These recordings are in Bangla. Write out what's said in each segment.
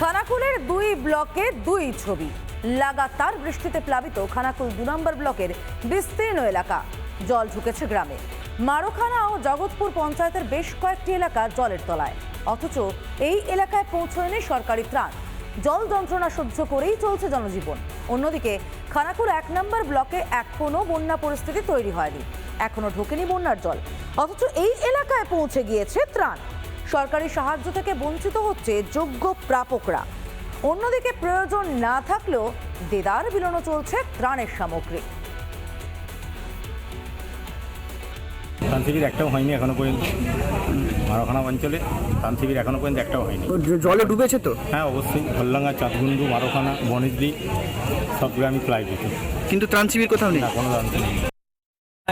খানাকুলের দুই ব্লকে দুই ছবি। লাগাতার বৃষ্টিতে প্লাবিত খানাকুল দু নম্বর ব্লকের বিস্তীর্ণ এলাকা। জল ঢুকেছে গ্রামে। মারোখানা ও জগৎপুর পঞ্চায়েতের বেশ কয়েকটি এলাকা জলের তলায়। অথচ এই এলাকায় পৌঁছয়নি সরকারি ত্রাণ। জল যন্ত্রণা সহ্য করেই চলছে জনজীবন। অন্যদিকে খানাকুল এক নম্বর ব্লকে এখনও বন্যা পরিস্থিতি তৈরি হয়নি। এখনও ঢোকেনি বন্যার জল। অথচ এই এলাকায় পৌঁছে গিয়েছে ত্রাণ। সরকারি সাহায্য থেকে বঞ্চিত হচ্ছে যোগ্য প্রাপকরা। অন্যদিকে প্রয়োজন না থাকলেও দেদার বিলনো চলছে ত্রাণের সামগ্রী। তান্ত্রিকের একটাও হয়নি এখনও পর্যন্ত। মারখানা অঞ্চলে তান্ত্রিকের এখনও পর্যন্ত একটাও হয়নি। জলে ডুবেছে তো? হ্যাঁ অবশ্যই। ভল্লাঙ্গা চাঁদগুন্ডু মারখানা বনিদ্রি সব গ্রামই প্লাই কিন্তু ত্রাণ শিবির কোথাও নেই? কোনো দান্ত নেই।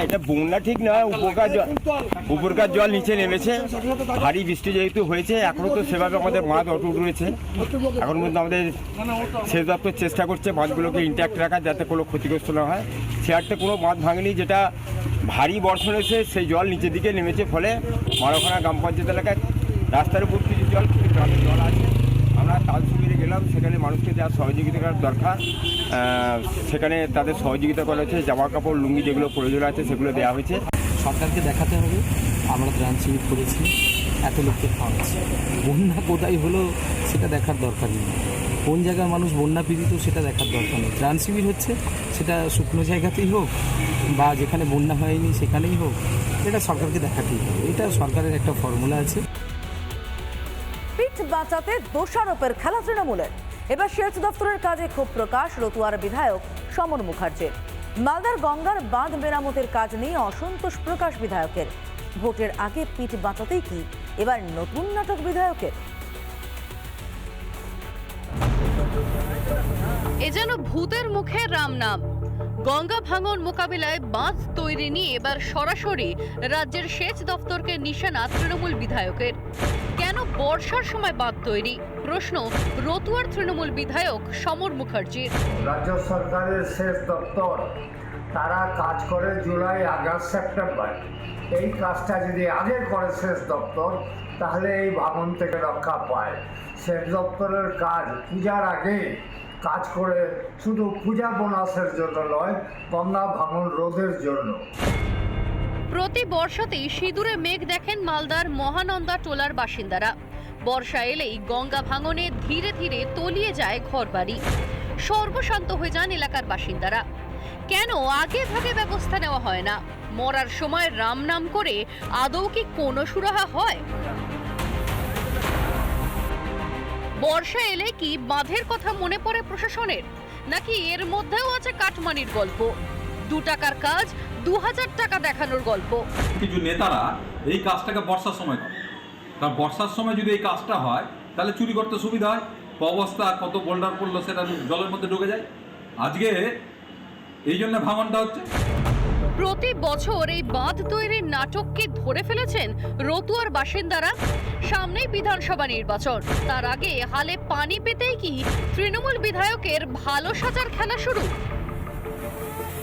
এটা বন্যা ঠিক নয় উপকার জল উপরকার জল নিচে নেমেছে। ভারী বৃষ্টি যেহেতু হয়েছে, এখনও তো সেভাবে আমাদের বাঁধ অটুট রয়েছে। এখন পর্যন্ত আমাদের সেচ দপ্তর চেষ্টা করছে বাঁধগুলোকে ইন্ট্যাক্ট রাখার যাতে কোনো ক্ষতিগ্রস্ত না হয়। সে আরতে কোনো বাঁধ ভাঙেনি, যেটা ভারী বর্ষণ এসে সেই জল নিচের দিকে নেমেছে। ফলে মারখানা গ্রাম পঞ্চায়েত এলাকায় রাস্তার উপর কিছু জল জল আছে। আমরা তাল শিবিরে গেলাম, সেখানে মানুষকে যা সহযোগিতা করার দরকার। সেখানে তাদের সহযোগিতা করা হয়েছে, জামা কাপড়, লুঙ্গি যেগুলো প্রয়োজন আছে, সেগুলো দেওয়া হয়েছে। সরকারকে দেখাতে হবে, আমরা ত্রাণ শিবির করেছি, এত লোককে খাওয়াচ্ছি। বন্যা কোথায় হলো, সেটা দেখার দরকার নেই। কোন জায়গার মানুষ বন্যা পীড়িত, সেটা দেখার দরকার নেই। ত্রাণ শিবির হচ্ছে, সেটা শুকনো জায়গাতেই হোক, বা যেখানে বন্যা হয়নি, সেখানেই হোক, এটা সরকারকে দেখাতেই হবে। এটা সরকারের একটা ফর্মুলা আছে। বাঁচাতে দোষারোপের খেলা তৃণমূলের। এবার সেচ দপ্তরের কাজে ক্ষোভ প্রকাশ রতুয়ার বিধায়ক সমর মুখার্জির। মালদার গঙ্গার বাঁধ মেরামতের কাজ নিয়ে অসন্তোষ প্রকাশ বিধায়কের। ভোটের আগে পিঠ বাঁচাতেই কি এবার নতুন নাটক বিধায়কের? এ যেন ভূতের মুখে রাম নাম। গঙ্গা ভাঙন মোকাবিলায় বাঁধ তৈরি নিয়ে এবার সরাসরি রাজ্যের সেচ দপ্তরকে নিশানা তৃণমূল বিধায়কের। কেন বর্ষার সময় বাঁধ তৈরি? প্রশ্ন রতুয়ার তৃণমূল বিধায়ক সমর মুখার্জির রাজ্য সরকারের শেষ দপ্তর, তারা কাজ করে জুলাই, আগস্ট, সেপ্টেম্বর। এই কাজটা যদি আগে করে শেষ দপ্তর, তাহলে এই ভাঙন থেকে রক্ষা পায়। সেচ দপ্তরের কাজ পূজার আগে কাজ করে শুধু পূজা বোনাসের জন্য নয় গঙ্গা ভাঙন রোধের জন্য। প্রতি বর্ষাতেই সিঁদুরে মেঘ দেখেন মালদার মহানন্দা টোলার বাসিন্দারা। বর্ষা এলেই গঙ্গা ভাঙনে ধীরে ধীরে তলিয়ে যায় ঘরবাড়ি। সর্বশান্ত হয়ে যান এলাকার বাসিন্দারা। কেন আগে ভাগে ব্যবস্থা নেওয়া হয় না? মরার সময় রাম নাম করে আদৌ কি কোনো সুরাহা হয়? বর্ষা এলে কি বাঁধের কথা মনে পড়ে প্রশাসনের? নাকি এর মধ্যেও আছে কাটমানির গল্প? দু টাকার কাজ দু হাজার টাকা দেখানোর গল্প। কিছু নেতারা এই কাজটাকে বর্ষার সময় করে। কারণ বর্ষার সময় যদি এই কাজটা হয় তাহলে চুরি করতে সুবিধা হয়। অবস্থা কত বোল্ডার পড়ল সেটা জলের মধ্যে ঢুকে যায়। আজকে এই জন্য ভাঙনটা হচ্ছে। প্রতি বছর এই বাঁধ তৈরির নাটককে ধরে ফেলেছেন রতুয়ার বাসিন্দারা? সামনেই বিধানসভা নির্বাচন। তার আগে হালে পানি পেতেই কি তৃণমূল বিধায়কের ভালো সাজার খেলা শুরু?